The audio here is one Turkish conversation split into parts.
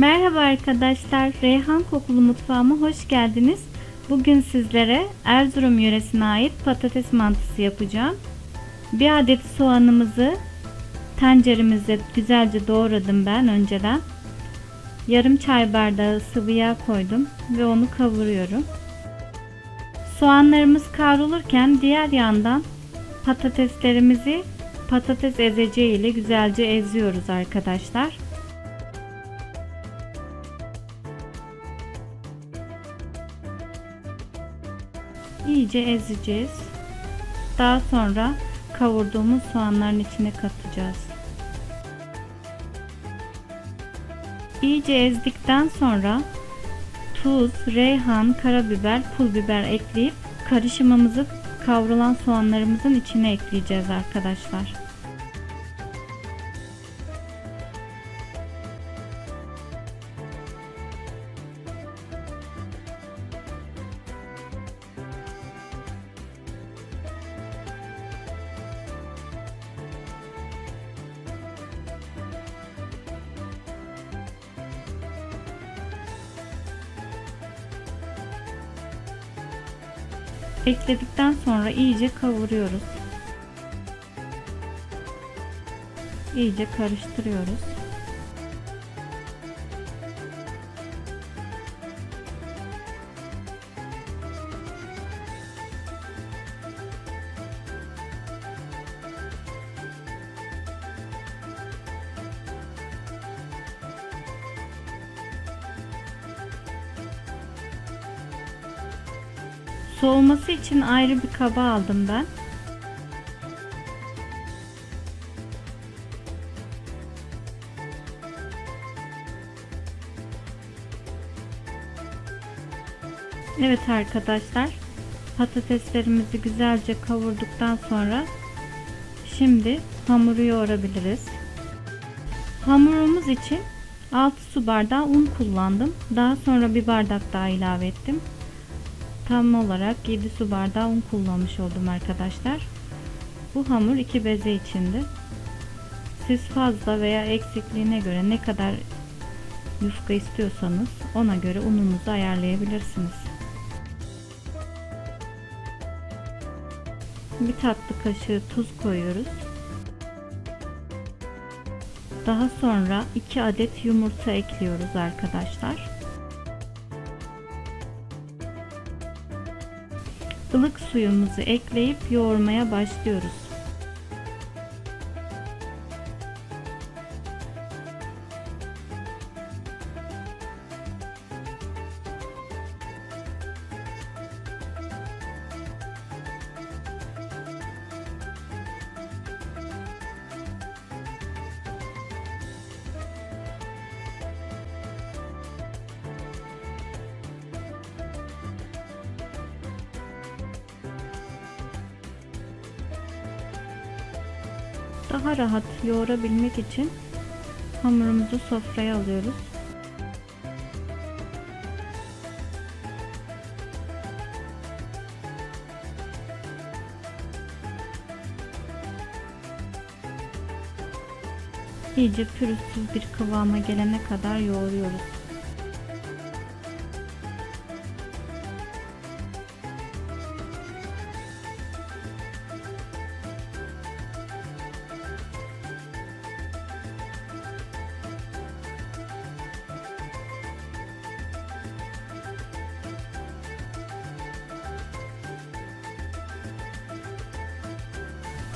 Merhaba arkadaşlar, Reyhan Kokulu Mutfağıma hoş geldiniz. Bugün sizlere Erzurum yöresine ait patates mantısı yapacağım. Bir adet soğanımızı tenceremizde güzelce doğradım ben önceden. Yarım çay bardağı sıvı yağ koydum ve onu kavuruyorum. Soğanlarımız kavrulurken diğer yandan patateslerimizi patates ezeceği ile güzelce eziyoruz arkadaşlar. İyice ezeceğiz. Daha sonra kavurduğumuz soğanların içine katacağız. İyice ezdikten sonra tuz, reyhan, karabiber, pul biber ekleyip karışımımızı kavrulan soğanlarımızın içine ekleyeceğiz arkadaşlar. Ekledikten sonra iyice kavuruyoruz. İyice karıştırıyoruz. Soğuması için ayrı bir kaba aldım ben. Evet arkadaşlar patateslerimizi güzelce kavurduktan sonra şimdi hamuru yoğurabiliriz. Hamurumuz için 6 su bardağı un kullandım. Daha sonra bir bardak daha ilave ettim tam olarak 7 su bardağı un kullanmış oldum arkadaşlar. Bu hamur iki beze içindi. Siz fazla veya eksikliğine göre ne kadar yufka istiyorsanız ona göre ununuzu ayarlayabilirsiniz. Bir tatlı kaşığı tuz koyuyoruz. Daha sonra 2 adet yumurta ekliyoruz arkadaşlar. Ilık suyumuzu ekleyip yoğurmaya başlıyoruz. Daha rahat yoğurabilmek için hamurumuzu sofraya alıyoruz. İyice pürüzsüz bir kıvama gelene kadar yoğuruyoruz.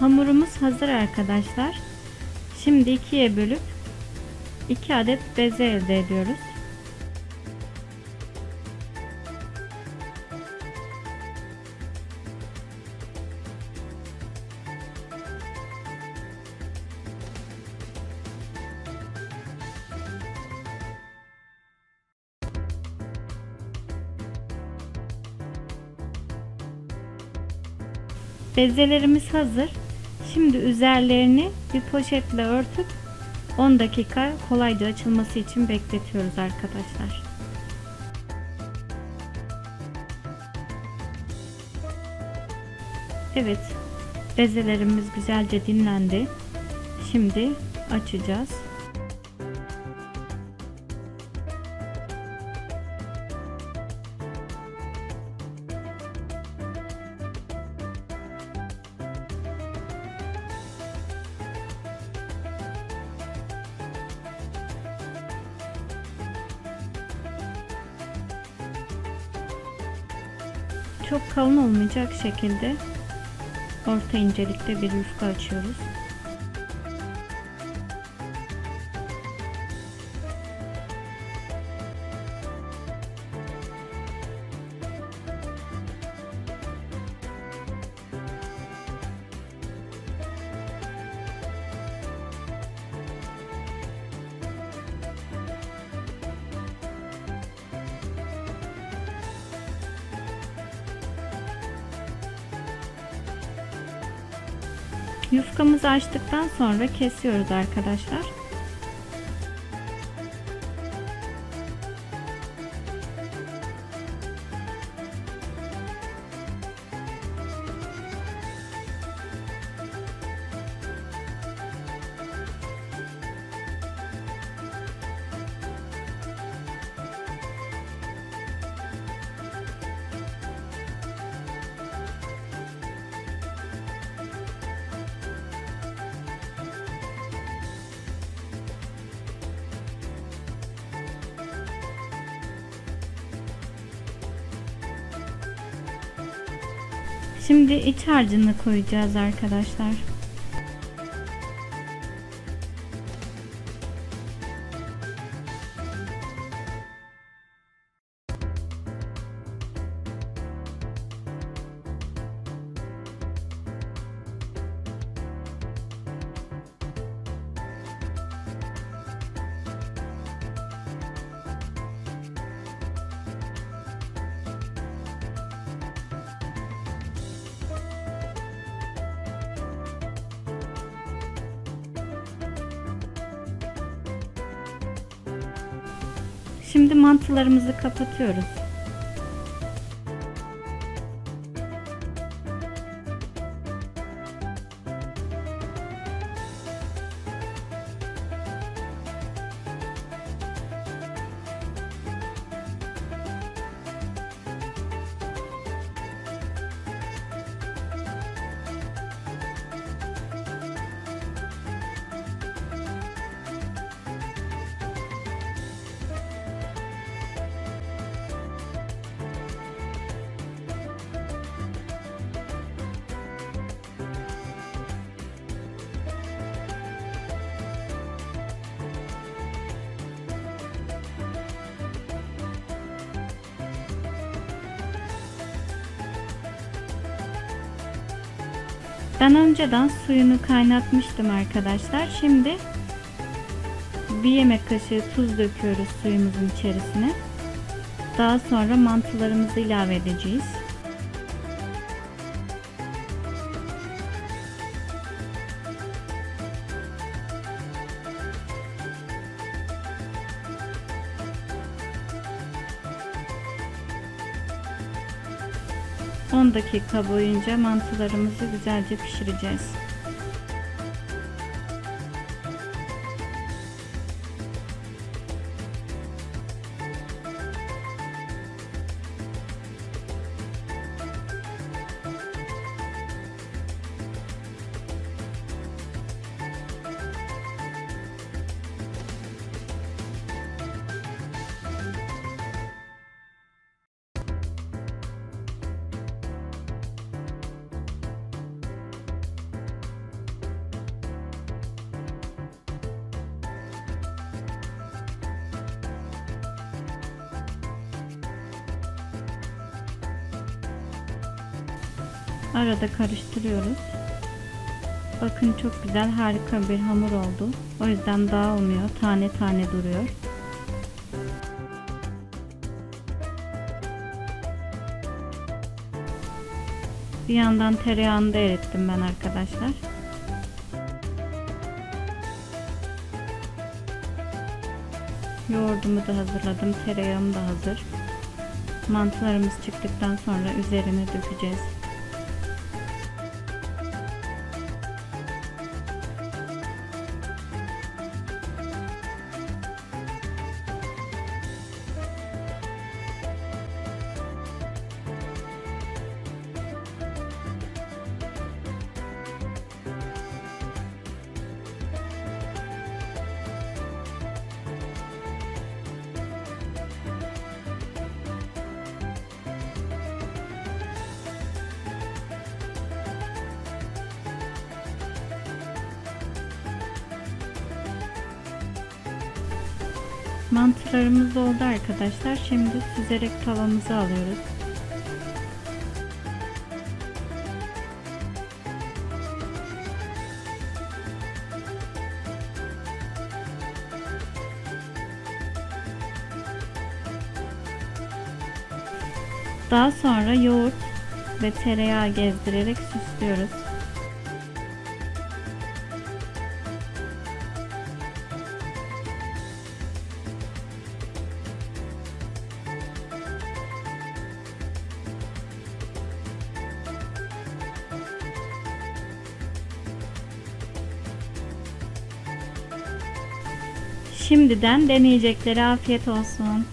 Hamurumuz hazır arkadaşlar. Şimdi ikiye bölüp 2 adet beze elde ediyoruz. Bezelerimiz hazır. Şimdi üzerlerini bir poşetle örtüp 10 dakika kolayca açılması için bekletiyoruz arkadaşlar. Evet, bezelerimiz güzelce dinlendi. Şimdi açacağız. Çok kalın olmayacak şekilde orta incelikte bir yufka açıyoruz. Yufkamızı açtıktan sonra kesiyoruz arkadaşlar. Şimdi iç harcını koyacağız arkadaşlar. Şimdi mantılarımızı kapatıyoruz. Ben önceden suyunu kaynatmıştım arkadaşlar. Şimdi bir yemek kaşığı tuz döküyoruz suyumuzun içerisine. Daha sonra mantılarımızı ilave edeceğiz. ...10 dakika boyunca mantılarımızı güzelce pişireceğiz. Arada karıştırıyoruz. Bakın çok güzel harika bir hamur oldu. O yüzden dağılmıyor. Tane tane duruyor. Bir yandan tereyağını da erittim ben arkadaşlar. Yoğurdumu da hazırladım. Tereyağım da hazır. Mantılarımız çıktıktan sonra üzerine dökeceğiz. Mantılarımız oldu arkadaşlar. Şimdi süzerek tavamızı alıyoruz. Daha sonra yoğurt ve tereyağı gezdirerek süslüyoruz. Şimdiden deneyeceklere afiyet olsun.